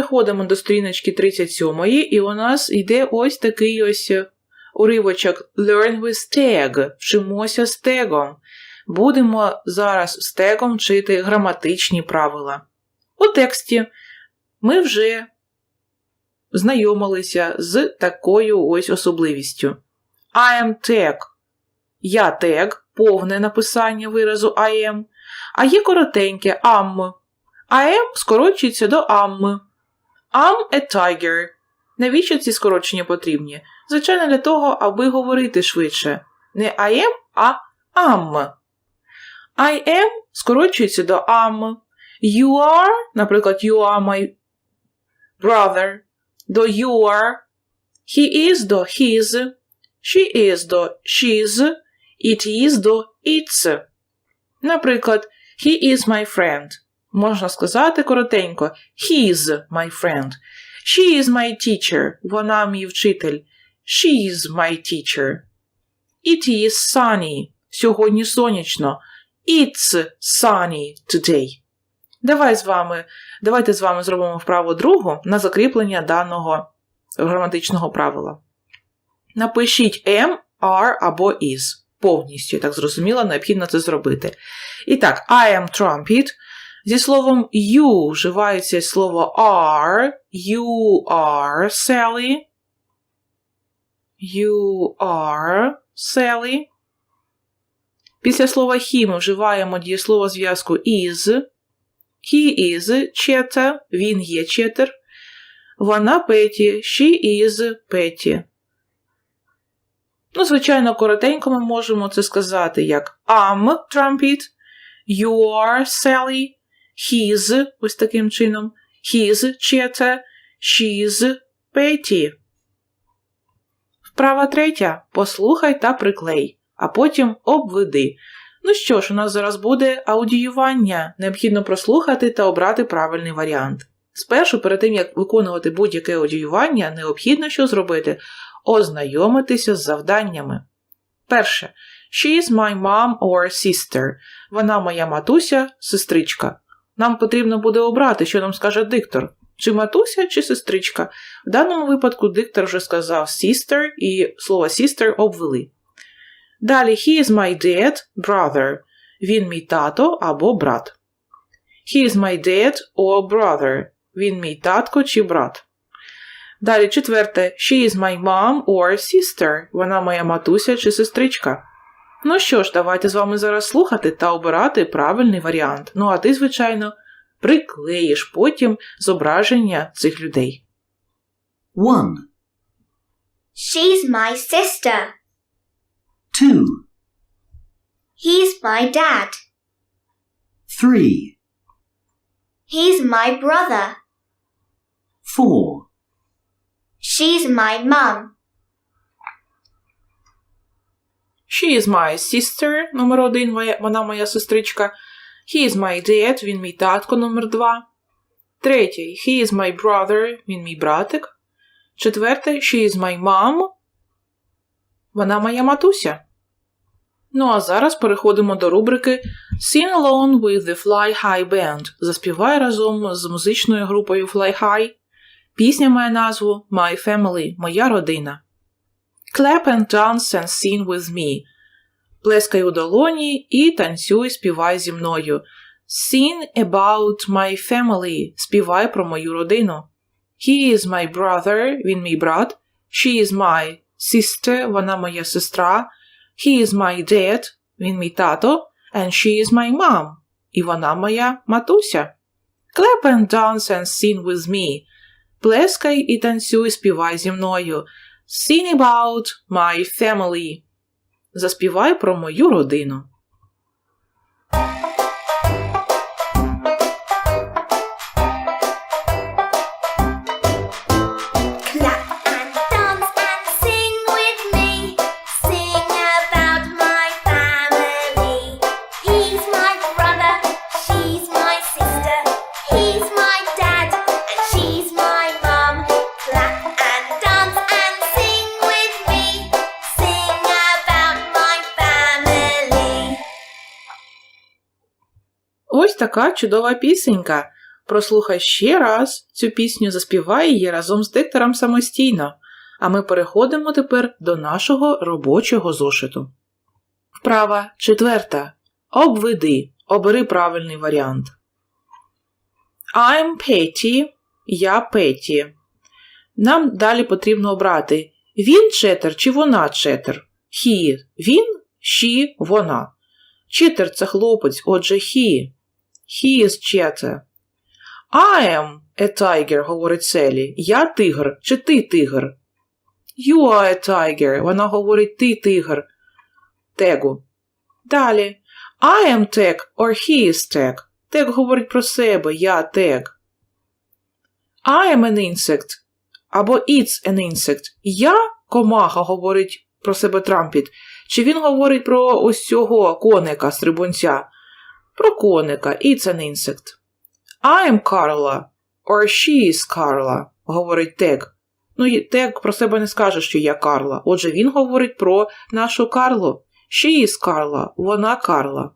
переходимо до сторіночки 37, і у нас йде ось такий ось уривочок Learn with tag. Вчимося з тегом. Будемо зараз з тегом вчити граматичні правила. У тексті ми вже знайомилися з такою ось особливістю. I am tag. Я тег, повне написання виразу I am, а є коротеньке am. I am скорочується до am. I'm a tiger. Навіщо ці скорочення потрібні? Звичайно, для того, аби говорити швидше. Не I am, а am. I am скорочується до am. You are, наприклад, you are my brother. До you are. He is до his. She is до she's. It is до it's. Наприклад, he is my friend. Можна сказати коротенько He's my friend. She is my teacher. Вона мій вчитель. She is my teacher. It is sunny. Сьогодні сонячно. It's sunny today. Давай з вами, давайте з вами зробимо вправу другу на закріплення даного граматичного правила. Напишіть am, are або is. Повністю, так зрозуміла, необхідно це зробити. І так, I am trumpet. Зі словом you вживається слово are. You are Sally. You are Sally. Після слова he ми вживаємо дієслово зв'язку is. He is чета, він є четер. Вона Петі, she is Петі. Ну, звичайно, коротенько ми можемо це сказати як I'm trumpet, you are Sally, he's, ось таким чином, he's чета, she's Петі. Вправа третя. Послухай та приклей, а потім обведи. Ну що ж, у нас зараз буде аудіювання. Необхідно прослухати та обрати правильний варіант. Спершу, перед тим як виконувати будь-яке аудіювання, необхідно що зробити? Ознайомитися з завданнями. Перше. She is my mom or sister. Вона моя матуся, сестричка. Нам потрібно буде обрати, що нам скаже диктор. Чи матуся, чи сестричка. В даному випадку диктор вже сказав sister і слово sister обвели. Далі he is my dad, brother. Він мій тато або брат. He is my dad or brother. Він мій татко чи брат. Далі четверте. She is my mom or sister. Вона моя матуся чи сестричка. Ну що ж, давайте з вами зараз слухати та обирати правильний варіант. Ну а ти, звичайно, приклеїш потім зображення цих людей. 1, She's my sister. 2, He's my dad. 3, He's my brother. 4, She's my mum. She is my sister, номер один, вона моя сестричка. He is my dad, він мій татко, номер два. Третій, he is my brother, він мій братик. Четверте, she is my mom. Вона моя матуся. Ну а зараз переходимо до рубрики Sing along with the Fly High Band. Заспівай разом з музичною групою Fly High. Пісня має назву My Family, моя родина. Clap and dance and sing with me. Плескай у долоні і танцюй, співай зі мною. Sing about my family. Співай про мою родину. He is my brother, він мій брат. She is my sister, вона моя сестра. He is my dad, він мій тато. And she is my mom, і вона моя матуся. Clap and dance and sing with me. Плескай і танцюй, співай зі мною. Sing about my family. Заспівай про мою родину. Така чудова пісенька. Прослухай ще раз цю пісню, заспівай її разом з диктором самостійно. А ми переходимо тепер до нашого робочого зошиту. Вправа четверта. Обведи. Обери правильний варіант. I'm Petty. Я Петі. Нам далі потрібно обрати він четер чи вона четер. He – він, she – вона. Четер – це хлопець, отже he. He is cheater. I am a tiger, говорить Селі. Я тигр, чи ти тигр? You are a tiger, вона говорить ти тигр. Тегу. Далі. I am tag or he is tag. Тег говорить про себе, я тег. I am an insect або it's an insect. Я комаха говорить про себе Трампіт. Чи він говорить про ось цього коника, стрибунця? Про коника, it's an insect. I am Carla or she is Carla, говорить Тег. Ну, Тег про себе не скаже, що я Карла. Отже, він говорить про нашу Карлу. She is Carla, вона Карла.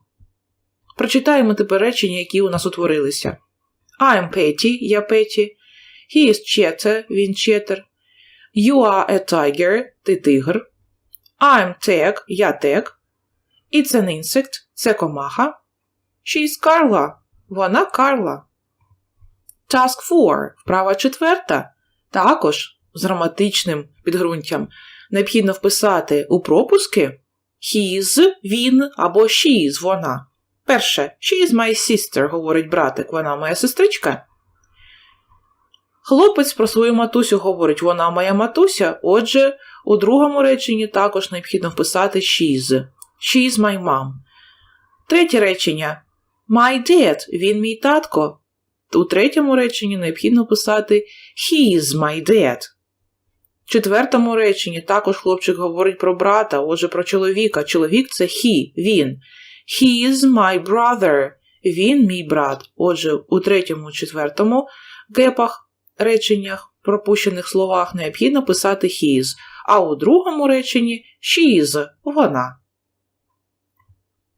Прочитаємо тепер речення, які у нас утворилися. I am Petty, я Петі. He is Chetter, він Четер. You are a tiger, ти тигр. I'm Tag, я Тег. It's an insect, це комаха. She is Carla, вона Карла. Task 4, вправа четверта. Також з граматичним підґрунтям необхідно вписати у пропуски his, він або she, вона. Перше, she is my sister, говорить братик, вона моя сестричка. Хлопець про свою матусю говорить, вона моя матуся. Отже, у другому реченні також необхідно вписати she's. She's my mom. Третє речення. My dad, він мій татко. У третьому реченні необхідно писати He is my dad. В четвертому реченні також хлопчик говорить про брата, отже про чоловіка. Чоловік це he, він. He is my brother. Він мій брат. Отже, у третьому, четвертому гепах, реченнях, пропущених словах необхідно писати his, а у другому реченні she is, вона.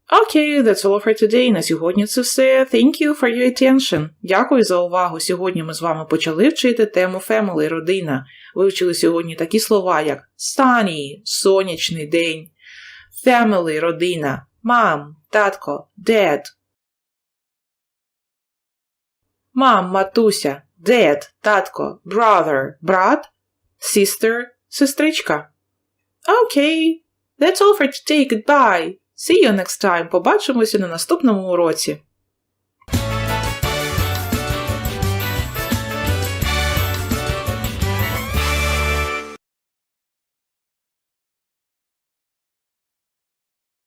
Окей, that's all for today. На сьогодні це все. Thank you for your attention. Дякую за увагу. Сьогодні ми з вами почали вчити тему family, родина. Вивчили сьогодні такі слова, як sunny, сонячний день, family, родина, мам, татко, dad. Мам, матуся, dad, татко, brother, брат, sister, сестричка. Окей, that's all for today. Goodbye. See you next time. Побачимося на наступному уроці.